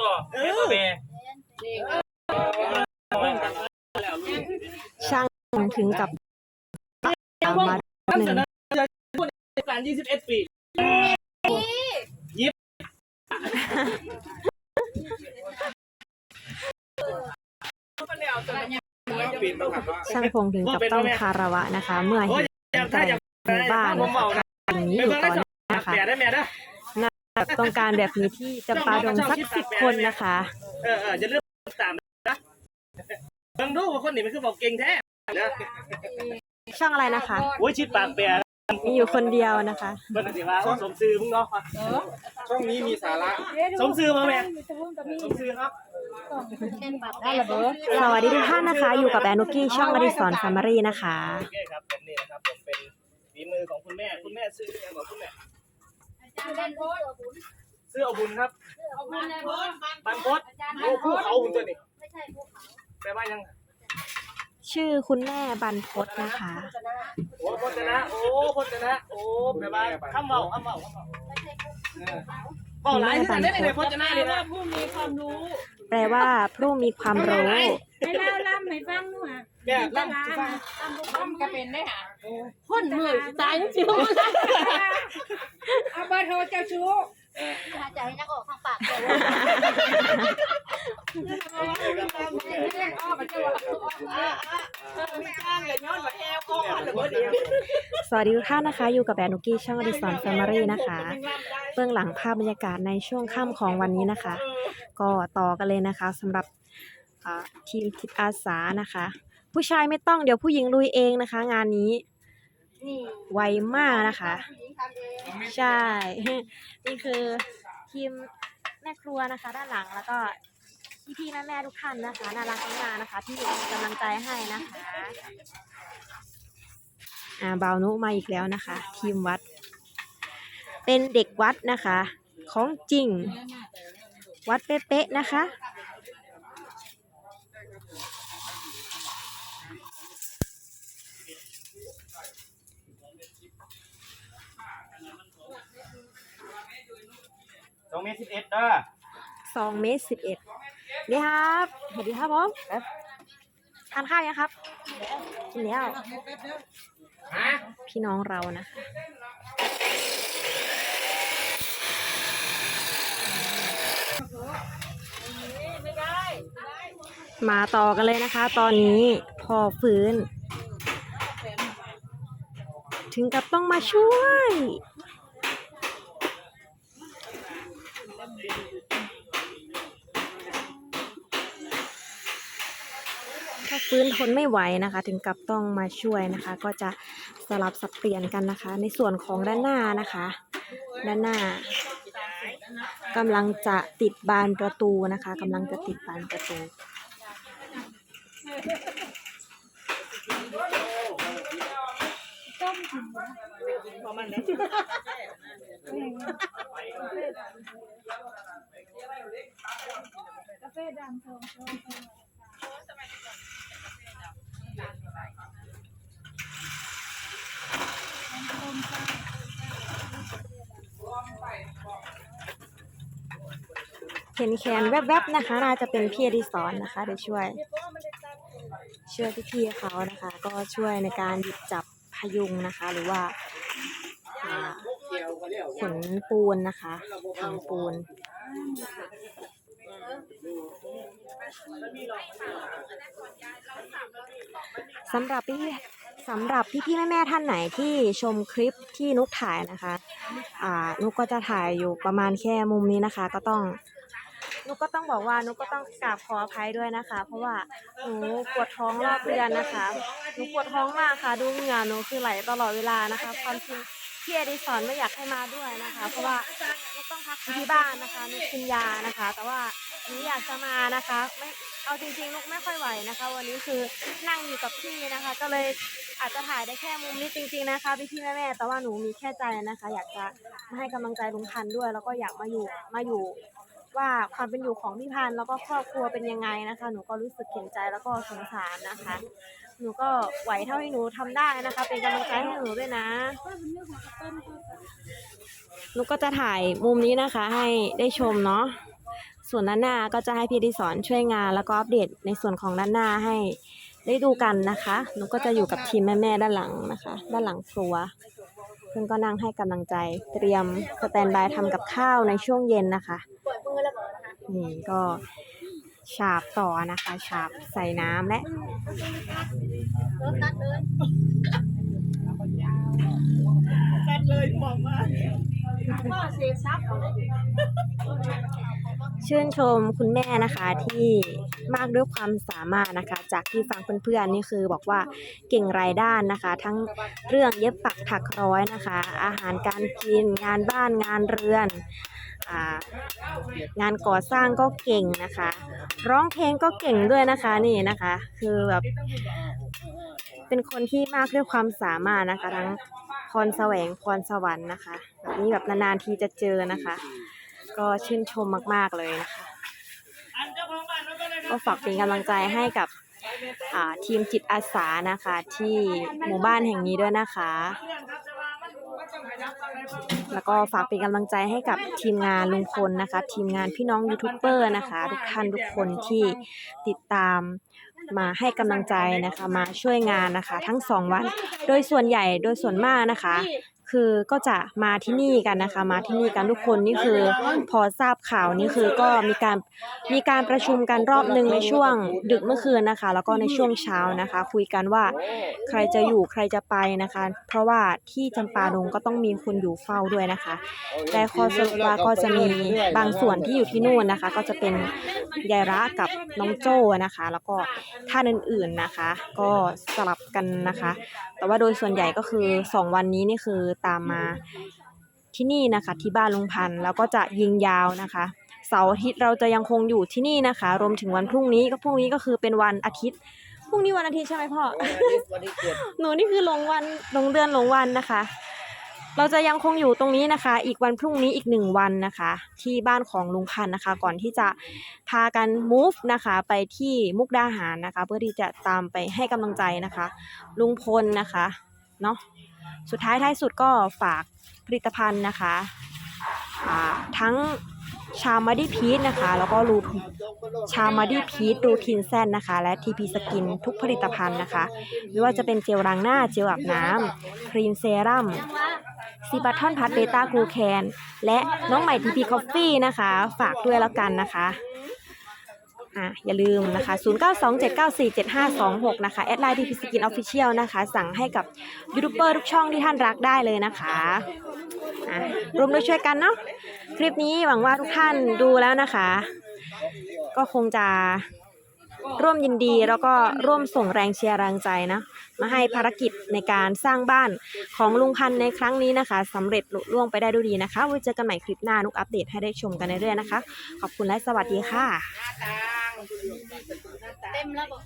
บ่แม่ตัวแม่ช่างถึงกับตามมาหนึ่งการ21 ปียิบช่างพงถึงกับต้องคาระวะนะคะ เมื่อเห็นอยากใจถ้าอยากหมู่บ้านนะคะนะอย่างนี้อยู่ตอสองเนื่องนะคะ แบบต้องการแบบนี้ที่จำปาดงสักสิบคนนะคะ เออเออจะเลือกตามนะเบิ่งดูว่าคนนี้มันคือบอกเก่งแท้นะช่องอะไรนะคะโอ้ยชิดปากแปรมีอยู่คนเดียวนะคะเบิ่งสิว่าสมซื่อมึงเนาะช่องนี้มีสาระสมซื่อมาแม่สมซื่อครับสวัสดีทุกท่านนะคะ อยู่กับแอนนุกี้ช่องมาริสอนฟาร์มารีนะคะโอเคครับผมนี่นะครับผมเป็นฝีมือของคุณแม่คุณแม่ซื้อยังบอกคุณแม่ ซื้อเอาบุญครับบันพดโอ้ภูเขาบุญตัวนี้แปลว่ายังชื่อคุณแม่บรรพตนะคะ โอ้พจนะ โอ้พจนะ โอ้แปลว่าคำเบาคำเบาคำเบาเออเบาหลายที่สุดเลยเนี่ยพจนะนี่นะผู้มีความรู้ แปลว่าผู้มีความรู้ให้เล่าล่ำให้ฟังหน่อยแม่ล่ำล่สิฟังำล่ำก็เป็นได้ค่ะคนเหนื่อยตายจริงๆเอาเบอร์โทรเจ้าชู้จะให้นักออกทางปากเลยสวัสดีทุกท่านนะคะ อยู่กับแอนนุกกี้ช่องอดิสอนแฟมิลี่นะคะ เบื้องหลังภาพบรรยากาศในช่วงค่ำของวันนี้นะคะ ก็ต่อกันเลยนะคะสำหรับอ่า ทีมจิตอาสานะคะ ผู้ชายไม่ต้องเดี๋ยวผู้หญิงลุยเองนะคะ งานนี้ไวมากนะคะ ใช่ นี่คือทีมแม่ครัวนะคะ ด้านหลังแล้วก็พี่ๆแม่ๆทุกท่านนะคะน่ารักมากๆนะคะ ที่กำลังใจให้นะคะอ่าบาวนุมาอีกแล้วนะคะ ทีมวัด เป็นเด็กวัดนะคะ ของจริง วัดเป๊ะๆนะคะ องเมตรสิบเอ็ดเด้อสองเมตรสิบเอ็ดนี่ครับสวัสดีครับผมทานข้าวยังครับกินแล้วพี่น้องเรานะคะมาต่อกันเลยนะคะ ตอนนี้พอฟื้น ถึงกับต้องมาช่วย ฟื้นทนไม่ไหวนะคะ ถึงกับต้องมาช่วยนะคะ ก็จะสลับสับเปลี่ยนกันนะคะ ในส่วนของด้านหน้านะคะ ด้านหน้ากำลังจะติดบานประตูนะคะกำลังจะติดบานประตู เห็นแขนแวบๆนะคะ น่าจะเป็นพี่อดิศรนะคะเดี๋ยวช่วย ช่วยพี่ๆเขานะคะ ก็ช่วยในการหยิบจับพยุงนะคะ หรือว่าอ่าขนปูนนะคะทางปูน สำหรับพี่สำหรับพี่ๆแม่ๆท่านไหนที่ชมคลิปที่นุกถ่ายนะคะ อ่า นุกก็จะถ่ายอยู่ประมาณแค่มุมนี้นะคะ ก็ต้อง นุกก็ต้องบอกว่านุกก็ต้องกราบขออภัยด้วยนะคะ เพราะว่าหนูปวดท้องรอบเดือนนะคะหนูปวดท้องมากค่ะ ดูเหงื่อหนูคือไหลตลอดเวลานะคะความจริง พี่อดิสรไม่อยากให้มาด้วยนะคะ เพราะว่านุกต้องพักที่บ้านนะคะนุกกินยานะคะ แต่ว่าหนูอยากจะมานะคะ ไม่เอาจริงๆนุกไม่ค่อยไหวนะคะ วันนี้คือนั่งอยู่กับพี่นะคะ ก็เลยอาจจะถ่ายได้แค่มุมนี้จริง ๆนะคะพี่ๆแม่ๆแต่ว่าหนูมีแค่ใจนะคะ อยากจะมาให้กำลังใจลุงพันด้วย แล้วก็อยากมาอยู่มาอยู่ว่าความเป็นอยู่ของพี่พันธ์แล้วก็ครอบครัวเป็นยังไงนะคะ หนูก็รู้สึกเห็นใจแล้วก็สงสารนะคะ หนูก็ไหวเท่าที่หนูทำได้นะคะ เป็นกำลังใจให้หนูด้วยนะ หนูก็จะถ่ายมุมนี้นะคะ ให้ได้ชมเนาะส่วนด้านหน้าก็จะให้พี่ดิสอนช่วยงาน แล้วก็อัปเดตในส่วนของด้านหน้าให้ได้ดูกันนะคะ หนูก็จะอยู่กับทีมแม่ๆด้านหลังนะคะ ด้านหลังครัวเพื่อนก็นั่งให้กำลังใจ เตรียมสแตนบายทำกับข้าวในช่วงเย็นนะคะนี่ก็ ฉาบต่อนะคะฉาบใส่น้ำและตัดเลยบอกมาพ่อเซฟซับเอาชื่นชมคุณแม่นะคะที่มากด้วยความสามารถนะคะ จากที่ฟังเพื่อนๆนี่คือบอกว่าเก่งรายด้านนะคะ ทั้งเรื่องเย็บปักถักร้อยนะคะ อาหารการกินงานบ้านงานเรือนอางานก่อสร้างก็เก่งนะคะ ร้องเพลงก็เก่งด้วยนะคะนี่นะคะ คือแบบเป็นคนที่มากด้วยความสามารถนะคะ ทั้งพรแสวงพรสวรรค์นะคะ แบบนี้แบบนานๆทีจะเจอนะคะ ก็ชื่นชมมากๆเลยนะคะ ก็ฝากเป็นกำลังใจให้กับทีมจิตอาสานะคะ ที่หมู่บ้านแห่งนี้ด้วยนะคะ แล้วก็ฝากเป็นกำลังใจให้กับทีมงานลุงพลนะคะ ทีมงานพี่น้องยูทูบเบอร์นะคะ ทุกท่านทุกคนที่ติดตามมาให้กำลังใจนะคะ มาช่วยงานนะคะ ทั้งสองวัน โดยส่วนใหญ่โดยส่วนมากนะคะ คือก็จะมาที่นี่กันนะคะ มาที่นี่กันทุกคนนี่คือพอทราบข่าวนี่คือก็มีการมีการประชุมกันรอบหนึ่งในช่วงดึกเมื่อคืนนะคะ แล้วก็ในช่วงเช้านะคะ คุยกันว่าใครจะอยู่ใครจะไปนะคะ เพราะว่าที่จำปาดงก็ต้องมีคนอยู่เฝ้าด้วยนะคะ แต่ข้อสรุปว่าก็จะมีบางส่วนที่อยู่ที่นู่นนะคะ ก็จะเป็นยายระกับน้องโจ้นะคะ แล้วก็ท่านอื่นๆนะคะ ก็สลับกันนะคะแต่ว่าโดยส่วนใหญ่ก็คือ2วันนี้นี่คือตามมาที่นี่นะคะ ที่บ้านลุงพันธุ์แล้วก็จะยิงยาวนะคะ เสาร์อาทิตย์เราจะยังคงอยู่ที่นี่นะคะ รวมถึงวันพรุ่งนี้ก็พรุ่งนี้ก็คือเป็นวันอาทิตย์พรุ่งนี้วันอาทิตย์ใช่ไหมพ่อวันที่เจ็ดหนูนี่คือลงวันลงเดือนลงวันนะคะ เราจะยังคงอยู่ตรงนี้นะคะ อีกวันพรุ่งนี้อีกหนึ่งวันนะคะ ที่บ้านของลุงพันนะคะ ก่อนที่จะพากัน move นะคะ ไปที่มุกดาหารนะคะ เพื่อที่จะตามไปให้กำลังใจนะคะ ลุงพลนะคะเนาะสุดท้ายท้ายสุดก็ฝากผลิตภัณฑ์นะคะทั้ง ชามาดี้พีทนะคะ แล้วก็รูทชามาดี้พีทรูทินแซนนะคะ และทีพีสกินทุกผลิตภัณฑ์นะคะ ไม่ว่าจะเป็นเจลล้างหน้าเจลอาบน้ำครีมเซรั่มซีบัตทอนพัทเบต้ากลูแคน และน้องใหม่ทีพีคอฟฟี่นะคะ ฝากด้วยแล้วกันนะคะ อะอย่าลืมนะคะ 0927947526 นะคะ แอดไลน์ทีพีสกินออฟฟิเชียลนะคะ สั่งให้กับยูทูบเบอร์ทุกช่องที่ท่านรักได้เลยนะคะอะรวมด้วยช่วยกันเนาะคลิปนี้หวังว่าทุกท่านดูแล้วนะคะ ก็คงจะ ร่วมยินดีแล้วก็ร่วมส่งแรงเชียร์แรงใจนะมาให้ภารกิจในการสร้างบ้านของลุงพันในครั้งนี้นะคะสำเร็จลุล่วงไปได้ด้วยดีนะคะไว้เจอกันใหม่คลิปหน้านุกอัปเดตให้ได้ชมกันเรื่อยๆนะคะ ขอบคุณและสวัสดีค่ะ เต็มแล้วบอก